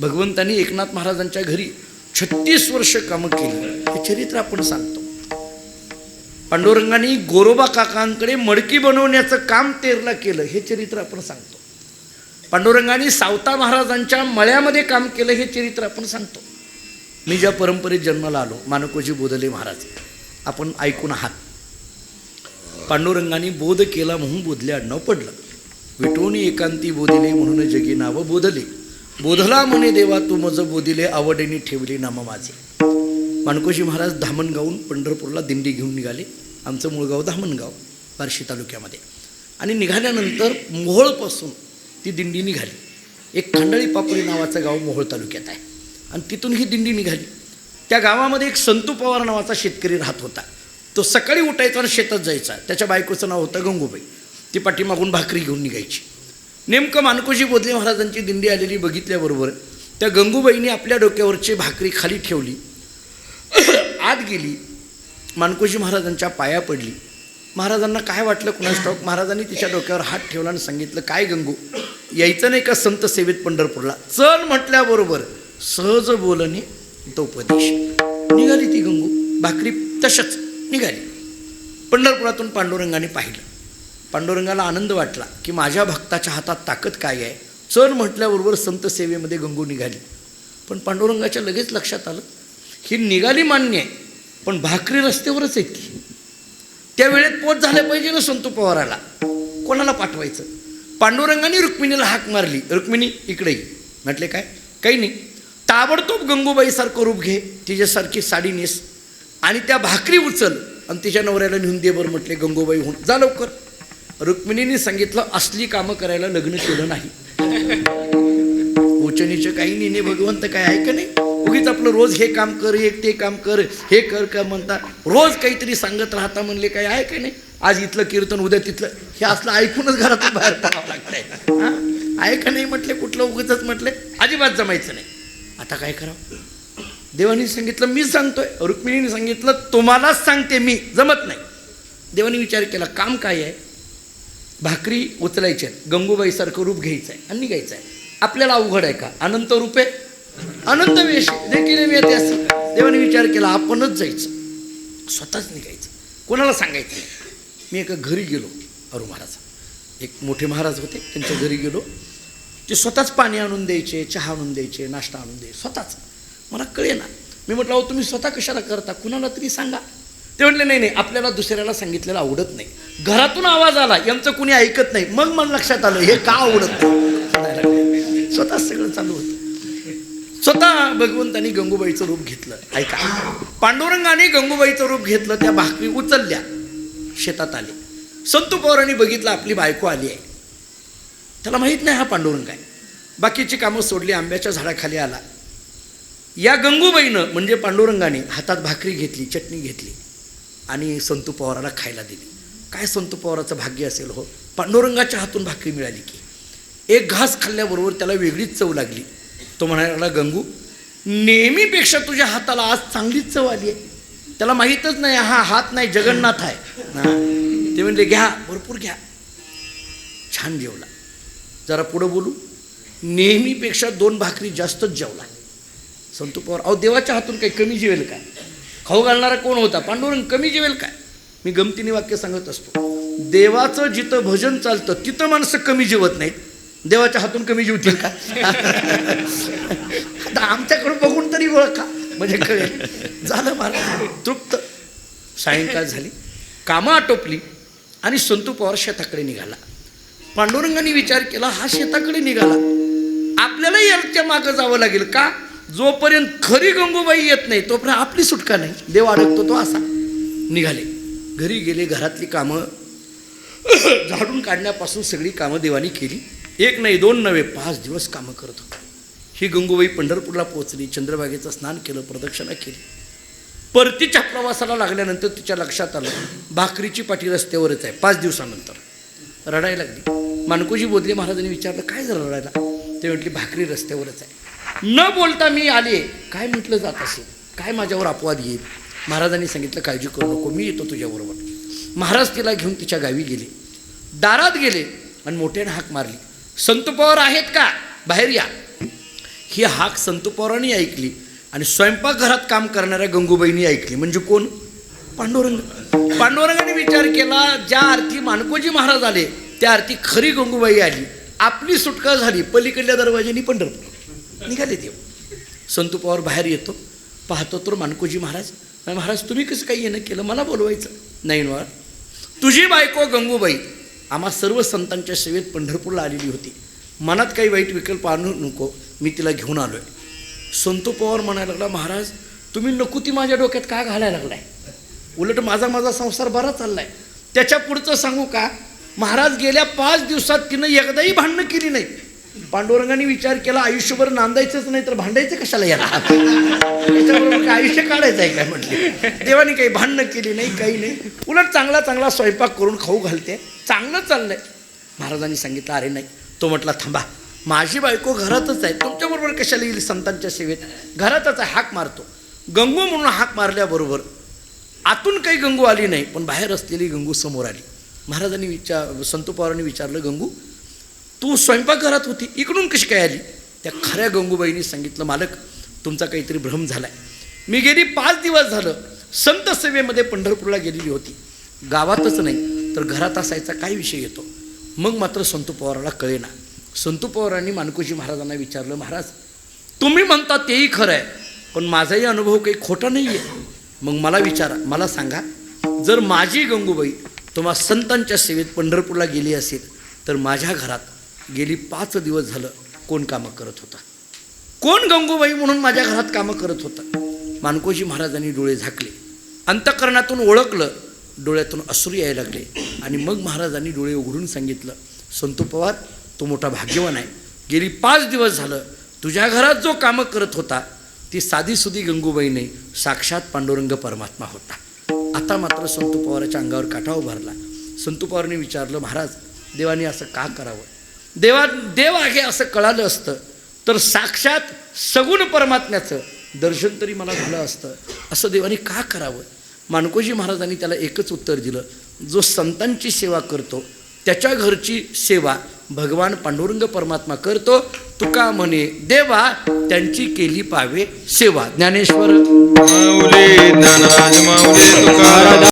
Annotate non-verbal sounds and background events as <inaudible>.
भगवंतानी एकनाथ महाराजांच्या घरी छत्तीस वर्ष कामं केली. हे चरित्र आपण सांगतो. पांडुरंगाने गोरोबा काकांकडे मडकी बनवण्याचं काम तेरला केलं हे चरित्र आपण सांगतो. पांडुरंगाने सावता महाराजांच्या मळ्यामध्ये काम केलं हे चरित्र आपण सांगतो. मी ज्या परंपरेत जन्माला आलो मानकोजी बोधले महाराज आपण ऐकून आहात. पांडुरंगाने बोध केला म्हणून बोधले आडनाव पडलं. विटोनी एकांती बोधिले म्हणून जगी नावं बोधले. बोधला म्हणे देवा तू मज बोधिले आवडीने ठेवली नाम माझे. माणकोशी महाराज धामणगावून पंढरपूरला दिंडी घेऊन निघाले. आमचं मूळगाव धामणगाव बार्शी तालुक्यामध्ये. आणि निघाल्यानंतर मोहोळपासून ती दिंडी निघाली. एक खांडळी पापडी नावाचं गाव मोहोळ तालुक्यात आहे. आणि तिथून ही दिंडी निघाली. त्या गावामध्ये एक संतू पवार नावाचा शेतकरी राहत होता. तो सकाळी उठायचा आणि शेतात जायचा. त्याच्या बायकोचं नाव होतं गंगूबाई. ती पाठीमागून भाकरी घेऊन निघायची. नेमकं मानकोशी बोधले महाराजांची दिंडी आलेली बघितल्याबरोबर त्या गंगूबाईंनी आपल्या डोक्यावरची भाकरी खाली ठेवली. <coughs> आत गेली. मानकोशी महाराजांच्या पाया पडली. महाराजांना काय वाटलं कुणास ठाऊक? महाराजांनी तिच्या डोक्यावर हात ठेवला आणि सांगितलं काय गंगू यायचं नाही का संत सेवेत पंढरपूरला? चल म्हटल्याबरोबर सहज बोलणे तो उपदेश निघाली ती गंगू. भाकरी तशाच निघाली. पंढरपुरातून पांडुरंगाने पाहिलं. पांडुरंगाला आनंद वाटला की माझ्या भक्ताच्या हातात ताकद काय आहे? चल म्हटल्याबरोबर संत सेवेमध्ये गंगू निघाली. पण पांडुरंगाच्या लगेच लक्षात आलं ही निघाली मान्य आहे पण भाकरी रस्त्यावरच आहेत की त्या वेळेत पोच झालं पाहिजे ना संत पवाराला. कोणाला पाठवायचं? पांडुरंगाने रुक्मिणीला हाक मारली. रुक्मिणी इकडे ये. म्हटले काय? काही नाही. ताबडतोब गंगूबाईसारखं रूप घे तिच्यासारखी साडी नेस. आणि त्या भाकरी उचल आणि तिच्या नवऱ्याला नेऊन दे बरं म्हटले गंगूबाई होऊन. जा लवकर. रुक्मिणीने सांगितलं असली कामं करायला लग्न केलं नाही. उचनीचे काही नेणे भगवंत काय आहे का नाही? उगीच आपलं रोज हे काम कर एक ते काम कर हे कर का म्हणता रोज काहीतरी सांगत राहता म्हणले काय आहे का नाही? आज इथलं कीर्तन उद्या तिथलं हे असलं ऐकूनच घरातून बाहेर पडावं लागतंय. आहे का नाही म्हटले कुठलं उगीच म्हटले? अजिबात जमायचं नाही. आता काय करावं? देवानी सांगितलं मी सांगतोय. रुक्मिणीने सांगितलं तुम्हालाच सांगते मी जमत नाही. देवानी विचार केला काम काय आहे? भाकरी उचलायची आहे. गंगूबाईसारखं रूप घ्यायचं आहे आणि निघायचं आहे. आपल्याला अवघड आहे का? अनंत रूपे अनंत वेश देखील मी येते असं. देवाने विचार केला आपणच जायचं. स्वतःच निघायचं. कोणाला सांगायचं? मी एका घरी गेलो अरू महाराज. एक मोठे महाराज होते त्यांच्या घरी गेलो. ते स्वतःच पाणी आणून द्यायचे चहा आणून द्यायचे नाश्ता आणून द्यायचे. स्वतःच. मला कळे ना मी म्हटलं अहो तुम्ही स्वतः कशाला करता? कुणाला तरी सांगा. ते म्हटले नाही नाही आपल्याला दुसऱ्याला सांगितलेलं आवडत नाही. घरातून आवाज आला यांचं कुणी ऐकत नाही. मग मन लक्षात आलं हे का आवडत नाही? स्वतः सगळं चालू होतं. स्वतः भगवंतांनी गंगूबाईचं रूप घेतलं. ऐका. पांडुरंगाने गंगूबाईचं रूप घेतलं त्या भाकरी उचलल्या. शेतात आले. संतू पवारांनी बघितलं आपली बायको आली आहे. त्याला माहीत नाही हा पांडुरंग आहे. बाकीची कामं सोडली आंब्याच्या झाडाखाली आला. या गंगूबाईनं म्हणजे पांडुरंगाने हातात भाकरी घेतली चटणी घेतली. आणि संतू पवाराला खायला दिली. काय संतू पवाराचं भाग्य असेल हो? पांडुरंगाच्या हातून भाकरी मिळाली की. एक घास खाल्ल्याबरोबर त्याला वेगळीच चव लागली. तो म्हणाला गंगू नेहमीपेक्षा तुझ्या हाताला आज चांगलीच चव आली आहे. त्याला माहीतच नाही हा हात नाही जगन्नाथ आहे. ते म्हणले घ्या भरपूर घ्या. छान जेवला. जरा पुढं बोलू. नेहमीपेक्षा दोन भाकरी जास्तच जेवला. संतू पवार अहो देवाच्या हातून काही कमी जेवेल काय खाऊ घालणारा कोण होता? पांडुरंग कमी जेवेल काय? मी गमतीने वाक्य सांगत असतो. देवाचं जिथं भजन चालतं तिथं माणसं कमी जेवत नाहीत. देवाच्या हातून कमी जेवतील का? आता आमच्याकडून बघून तरी ओळखा. म्हणजे कळेल. झालं मला. तृप्त. सायंकाळ झाली. कामं आटोपली आणि संतू पवार शेताकडे निघाला. पांडुरंगाने विचार केला हा शेताकडे निघाला. आपल्यालाही याच्या मागं जावं लागेल का? जोपर्यंत खरी गंगूबाई येत नाही तोपर्यंत आपली सुटका नाही. देव अडकतो तो असा. निघाले. घरी गेले घरातली कामं <coughs> झाडून काढण्यापासून सगळी कामं देवानी केली. एक नाही दोन नव्हे पाच दिवस कामं करत होतो. ही गंगूबाई पंढरपूरला पोहोचली चंद्रभागेचं स्नान केलं प्रदक्षिणा केली. परतीच्या प्रवासाला लागल्यानंतर तिच्या लक्षात आलं भाकरीची पाठी रस्त्यावरच आहे पाच दिवसानंतर. रडायला लागली. मानकोजी बोधले महाराजांनी विचारलं काय झालं रडायला? ते म्हटली भाकरी रस्त्यावरच आहे. न बोलता मी आले काय म्हटलं जात असेल? काय माझ्यावर अपवाद येईल? महाराजांनी सांगितलं काळजी करू नको मी येतो तुझ्याबरोबर. महाराज तिला घेऊन तिच्या गावी गेले. दारात गेले आणि मोठ्याने हाक मारली. संत पवार आहेत का? बाहेर या. ही हाक संत पवारांनी ऐकली आणि स्वयंपाकघरात काम करणाऱ्या गंगूबाईंनी ऐकली. म्हणजे कोण? पांडुरंग. पांडुरंगाने विचार केला ज्या अर्थी मानकोजी महाराज आले त्या अर्थी खरी गंगूबाई आली. आपली सुटका झाली पलीकडल्या दरवाज्यानी पंढरपूर. निघाले ते. संतू पवार बाहेर येतो. पाहतो तर मानकोजी महाराज महाराज तुम्ही कसं काही येणं केलं? मला बोलवायचं. नाही नवार तुझी बायको गंगूबाई आम्हा सर्व संतांच्या सेवेत पंढरपूरला आलेली होती. मनात काही वाईट विकल्प आणू नको मी तिला घेऊन आलो आहे संतू पवार म्हणायला लागला महाराज तुम्ही नको ती माझ्या डोक्यात का घालायला लागलाय? उलट माझा माझा संसार बरा चाललाय. त्याच्या पुढचं सांगू का? महाराज गेल्या पाच दिवसात तिनं एकदाही भांडणं केली नाही पांडुरंगाने विचार केला आयुष्यभर नांदायचंच नाही तर भांडायचं कशाला याला? त्याच्याबरोबर काय आयुष्य काढायचं आहे काय म्हटले? देवाने काही भांडणं केली नाही काही नाही. उलट चांगला चांगला स्वयंपाक करून खाऊ घालते. चांगलं चाललंय. महाराजांनी सांगितलं अरे नाही. तो म्हटला थांबा. माझी बायको घरातच आहे. तुमच्याबरोबर कशाला येईल संतांच्या सेवेत? घरातच आहे. हाक मारतो. गंगू म्हणून हाक मारल्याबरोबर आतून काही गंगू आली नाही पण बाहेर असलेली गंगू समोर आली. महाराजांनी विचार संतू पवारांनी विचारलं गंगू तू स्वयंपाकघरात होती इकडून कशी काय आली? त्या खऱ्या गंगूबाईंनी सांगितलं मालक तुमचा काहीतरी भ्रम झालाय. मी गेली पाच दिवस झालं संत सेवेमध्ये पंढरपूरला गेलेली होती. गावातच नाही तर घरात असायचा काय विषय येतो? मग मात्र संतू पवाराला कळेना. संतू पवारांनी मानकोजी महाराजांना विचारलं महाराज तुम्ही म्हणता तेही खरं आहे पण माझाही अनुभव काही खोटा नाही आहे मग मला विचारा मला सांगा जर माझी गंगूबाई तुम्हा संतांच्या सेवेत पंढरपूरला गेली असेल तर माझ्या घरात गेली पाच दिवस झालं कोण कामं करत होता? कोण गंगूबाई म्हणून माझ्या घरात कामं करत होता? मानकोजी महाराजांनी डोळे झाकले. अंतकरणातून ओळखलं डोळ्यातून अश्रू यायला लागले. आणि मग महाराजांनी डोळे उघडून सांगितलं संतू पवार तो मोठा भाग्यवान आहे. गेली पाच दिवस झालं तुझ्या घरात जो कामं करत होता ती साधीसुधी सुधी गंगूबाईने साक्षात पांडुरंग परमात्मा होता. आता मात्र संतू पवाराच्या अंगावर काठा उभारला संतू पवारने विचारलं महाराज देवाने असं का करावं? देवा देव आहे असं कळालं असतं. तर साक्षात सगुण परमात्म्याचं दर्शन तरी मला झालं असतं. असं देवाने का करावं? मानकोजी महाराजांनी त्याला एकच उत्तर दिलं. जो संतांची सेवा करतो त्याच्या घरची सेवा भगवान पांडुरंग परमात्मा करतो तुका म्हणे देवा त्यांची केली पावे सेवा. ज्ञानेश्वर.